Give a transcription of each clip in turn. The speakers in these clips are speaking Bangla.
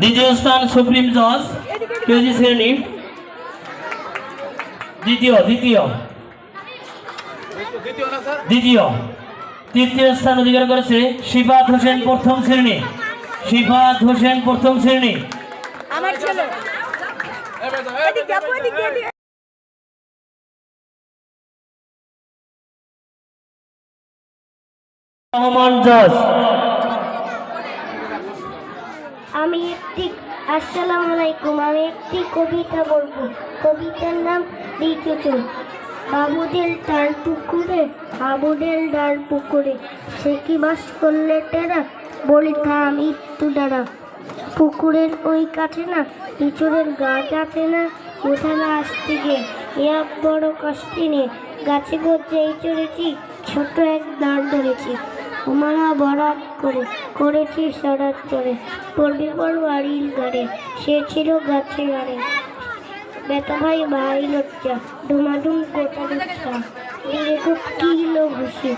দ্বিতীয় স্থান সুপ্রিম জজ কেজি শ্রেণি। দ্বিতীয় দ্বিতীয়। দ্বিতীয়। তৃতীয় স্থান অধিকার করেছে শিফাত হোসেন প্রথম শ্রেণি। শিফাত হোসেন প্রথম শ্রেণি। আমার ছেলে। রহমান জজ। আমি একটি, আসসালামু আলাইকুম, আমি একটি কবিতা বলব। কবিতার নাম লিচুচুর বাবুদের ডাল পুকুরে বাবুদের ডাল পুকুরে, সে কি বাস করলে টেরা? বলি থাম একটু দাঁড়া পুকুরের ওই কাছে না লিচুরের গাছ আছে না ওখানে আসতে গিয়ে? এক বড় কষ্টি নিয়ে গাছে গজ্জেই চড়েছি, ছোট এক দাঁড় ধরেছি। ওমারা বরাত করে, করেছি সরাত চড়ে পড়বে বাড়ির গাড়ে সে ছিল গাছে গাড়ে বেটা ভাই ভাই লজ্জা ডুমাডুম গোটা লজ্জা। খুব কিলো ঘুষি,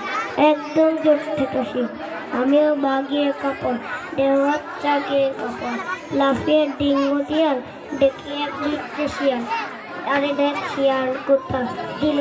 একদম জোরতে কষি আমিও বাগিয়ে কাপড়, দেওয়ার চাগিয়ে কাপড়। লাফিয়ে ডিঙ্গো দিয়ার দেখিয়ে এক বিদ্যে শিয়াল। আরে দেখ শিয়াল কোথা দিল